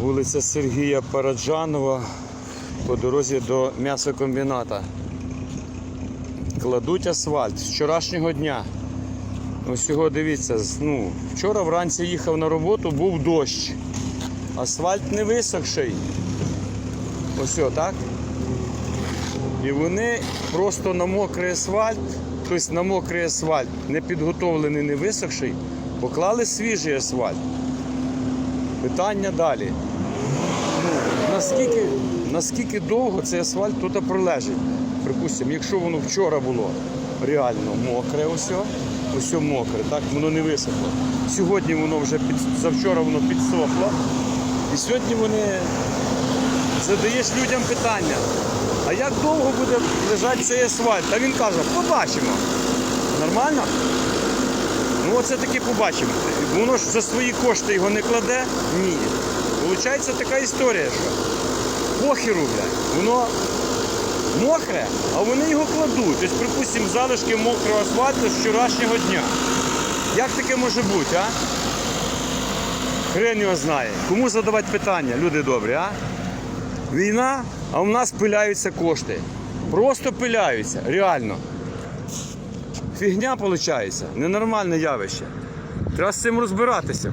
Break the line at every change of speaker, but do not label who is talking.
Вулиця Сергія Параджанова по дорозі до м'ясокомбіната. Кладуть асфальт з вчорашнього дня. Ось дивіться, ну, вчора вранці їхав на роботу, був дощ. Асфальт не висохший. Ось так? І вони просто на мокрий асфальт, тобто на мокрий асфальт, не підготовлений, не висохший, поклали свіжий асфальт. Питання далі. Ну, наскільки, наскільки довго цей асфальт тут пролежить? Припустимо, якщо воно вчора було реально мокре, ось, ось мокре, так, воно не висохло. Сьогодні воно вже під, завчора воно підсохло. І сьогодні вони задаєш людям питання, а як довго буде лежати цей асфальт? А він каже, побачимо. Нормально? Ну оце таки побачимо. Воно ж за свої кошти його не кладе? Ні. Получається така історія, що похеру, блядь, воно мокре, а вони його кладуть. Тобто, припустимо, залишки мокрого асфальту з вчорашнього дня. Як таке може бути, а? Хрен його знає. Кому задавати питання, люди добрі, а? Війна, а у нас пиляються кошти. Просто пиляються, реально. Фігня виходить, ненормальне явище. Треба з цим розбиратися.